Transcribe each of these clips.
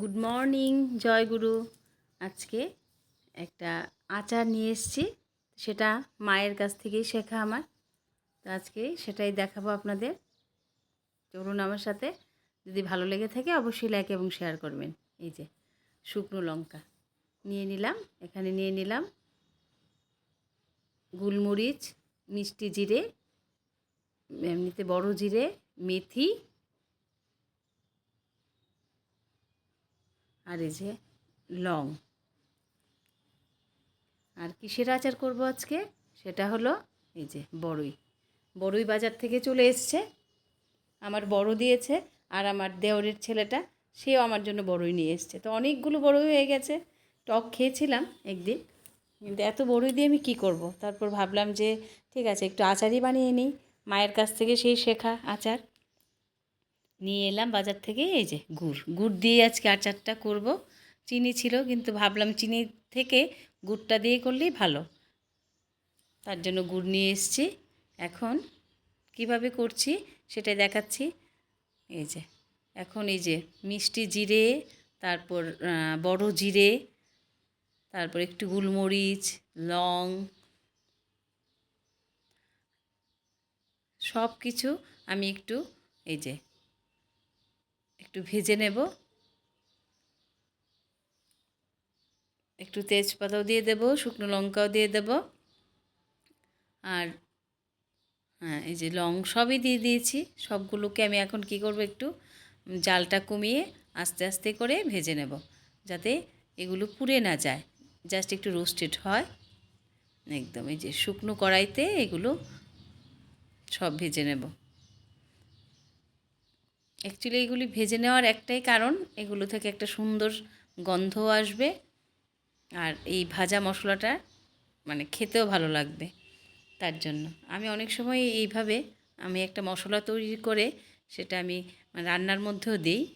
Good morning জয় গুরু। আজকে একটা আচার নিয়ে এসেছি। সেটা মায়ের কাছ থেকেই শেখা আমার। তো আজকে সেটাই দেখাবো আপনাদের। চলুন আমার সাথে। যদি ভালো লেগে থাকে অবশ্যই লাইক এবং শেয়ার করবেন। এই যে, শুকনো লঙ্কা। নিয়ে নিলাম। এখানে নিয়ে নিলাম গোলমরিচ, মিষ্টি জিরে, এমনিতে বড় জিরে, মেথি আর এই যে লং। আর কিসের আচার করব আজকে? সেটা হলো এই যে বড়ই। বড়ই বাজার থেকে চলে এসছে। আমার বড় দিয়েছে আর আমার দেওরের ছেলেটা, সেও আমার জন্য বড়ই নিয়ে এসছে। তো অনেকগুলো বড়ই হয়ে গেছে। টক খেয়েছিলাম একদিন। কিন্তু এত বড়ই দিয়ে আমি কী করব? তারপর ভাবলাম যে, ঠিক আছে, একটু আচারই বানিয়ে নিই। মায়ের কাছ থেকে সেই শেখা আচার। নিয়ে এলাম বাজার থেকে, এই যে গুড়। গুড় দিয়ে আজকে আচারটা করব। চিনি ছিল, কিন্তু ভাবলাম চিনি থেকে গুড়টা দিয়ে করলেই ভালো। তার জন্য গুড় নিয়ে এসেছি। এখন কীভাবে করছি সেটাই দেখাচ্ছি। এই যে, এখন এই যে মিষ্টি জিরে, তারপর বড় জিরে, তারপর একটু গোলমরিচ, লং সব কিছু আমি একটু, এই যে একটু ভেজে নেব। একটু তেজপাতাও দিয়ে দেব, শুকনো লঙ্কাও দিয়ে দেব। আর হ্যাঁ এই যে লং সবই দিয়ে দিয়েছি। সবগুলোকে আমি এখন কি করব একটু, জালটা কমিয়ে আস্তে আস্তে করে ভেজে নেব, যাতে এগুলো পুড়ে না যায়। জাস্ট একটু রোস্টেড হয়। একদম, এই যে শুকনো কড়াইতে এগুলো সব ভেজে নেব। অ্যাকচুয়ালি এগুলি ভেজে নেওয়ার একটাই কারণ, এগুলো থেকে একটা সুন্দর গন্ধ আসবে। আর এই ভাজা মশলাটা মানে খেতেও ভালো লাগবে তার জন্য। আমি অনেক সময় এইভাবে আমি একটা মশলা তৈরি করে সেটা আমি রান্নার মধ্যেও দিই।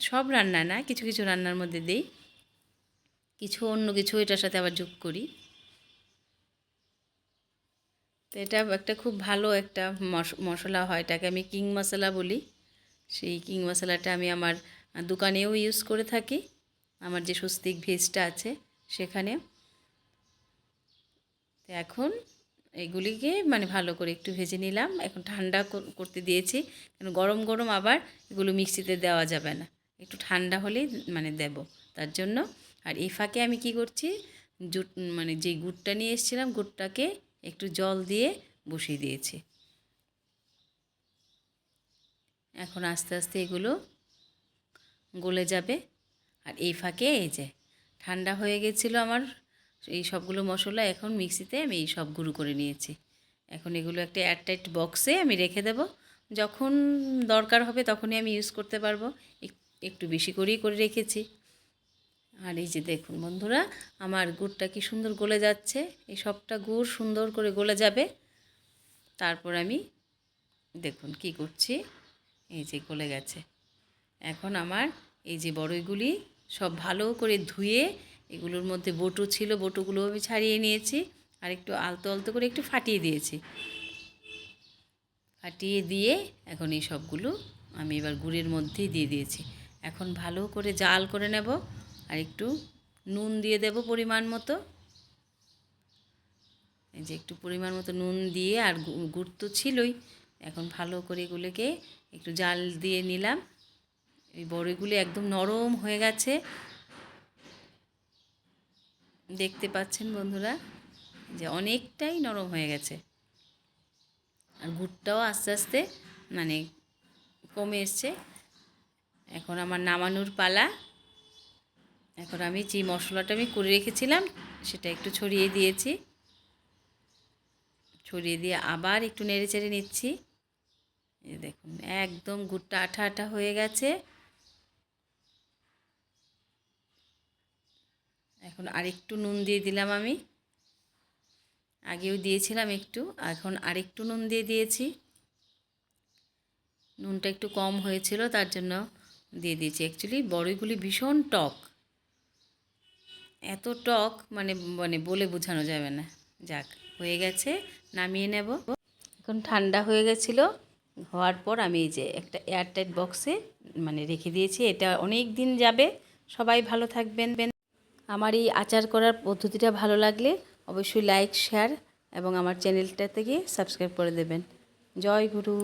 সব রান্না না, কিছু কিছু রান্নার মধ্যে দিই। কিছু অন্য কিছু এটার সাথে আবার যোগ করি। তো এটা একটা খুব ভালো একটা মশ- মশলা হয়, এটাকে আমি কিং মশলা বলি। সেই কিং মশলাটা আমি আমার দোকানেও ইউজ করে থাকি। আমার যে স্বস্তিক ভেজটা আছে সেখানে। তো এখন এগুলিকে মানে ভালো করে একটু ভেজে নিলাম। এখন ঠান্ডা কর- করতে দিয়েছি। কারণ গরম গরম আবার এগুলো মিক্সিতে দেওয়া যাবে না। একটু ঠান্ডা হলেই মানে দেব তার জন্য। আর এই ফাঁকে আমি কি করছি? জুট মানে যে গুড়টা নিয়ে এসেছিলাম, গুড়টাকে একটু জল দিয়ে বসিয়ে দিয়েছি। এখন আস্তে আস্তে এগুলো গলে যাবে। আর এই ফাঁকে এই যে ঠান্ডা হয়ে গেছিল আমার, এই সবগুলো মশলা এখন মিক্সিতে আমি এই সব গুঁড়ো করে নিয়েছি। এখন এগুলো একটা এয়ারটাইট বক্সে আমি রেখে দেব। যখন দরকার হবে তখনই আমি ইউজ করতে পারব। এক- একটু বেশি করেই করে রেখেছি। আর এই যে দেখুন বন্ধুরা, আমার গুড়টা কি সুন্দর গলে যাচ্ছে। এই সবটা গুড় সুন্দর করে গলে যাবে। তারপর আমি দেখুন কি করছি। এই যে গলে গেছে। এখন আমার এই যে বড়ইগুলি সব ভালো করে ধুয়ে এগুলোর মধ্যে বটু ছিল, বটুগুলো আমি ছাড়িয়ে নিয়েছি আর একটু আলতো আলতো করে একটু ফাটিয়ে দিয়েছি। ফাটিয়ে দিয়ে এখন এই সবগুলো আমি এবার গুড়ের মধ্যেই দিয়ে দিয়েছি। এখন ভালো করে জাল করে নেব আর একটু নুন দিয়ে দেব পরিমাণ মতো। এই যে একটু পরিমাণ মতো নুন দিয়ে আর গুড় তো ছিলই। এখন ভালো করে এগুলোকে একটু জাল দিয়ে নিলাম। এই বড়িগুলি একদম নরম হয়ে গেছে। দেখতে পাচ্ছেন বন্ধুরা যে অনেকটাই নরম হয়ে গেছে। আর গুড়টাও আস্তে আস্তে মানে কমে এসছে। এখন আমার নামানোর পালা। এখন আমি যে মশলাটা আমি করে রেখেছিলাম সেটা একটু ছড়িয়ে দিয়েছি। ছড়িয়ে দিয়ে আবার একটু নেড়ে চেড়ে নিচ্ছি। এই দেখুন, একদম গুড়টা আঠা আঠা হয়ে গেছে। এখন আরেকটু নুন দিয়ে দিলাম আমি। আগেও দিয়েছিলাম একটু, এখন আরেকটু নুন দিয়ে দিয়েছি। নুনটা একটু কম হয়েছিল, তার জন্য দিয়ে দিয়েছি। অ্যাকচুয়ালি বড়িগুলি ভীষণ টক। এত টক মানে মানে বলে বোঝানো যাবে না। যাক, হয়ে গেছে, নামিয়ে নেব। এখন ঠান্ডা হয়ে গেছিল। হওয়ার পর আমি এই যে একটা এয়ারটাইট বক্সে মানে রেখে দিয়েছি, এটা অনেক দিন যাবে। সবাই ভালো থাকবেন। আমার এই আচার করার পদ্ধতিটা ভালো লাগলে অবশ্যই লাইক শেয়ার এবং আমার চ্যানেলটা থেকে সাবস্ক্রাইব করে দেবেন। জয় গুরু।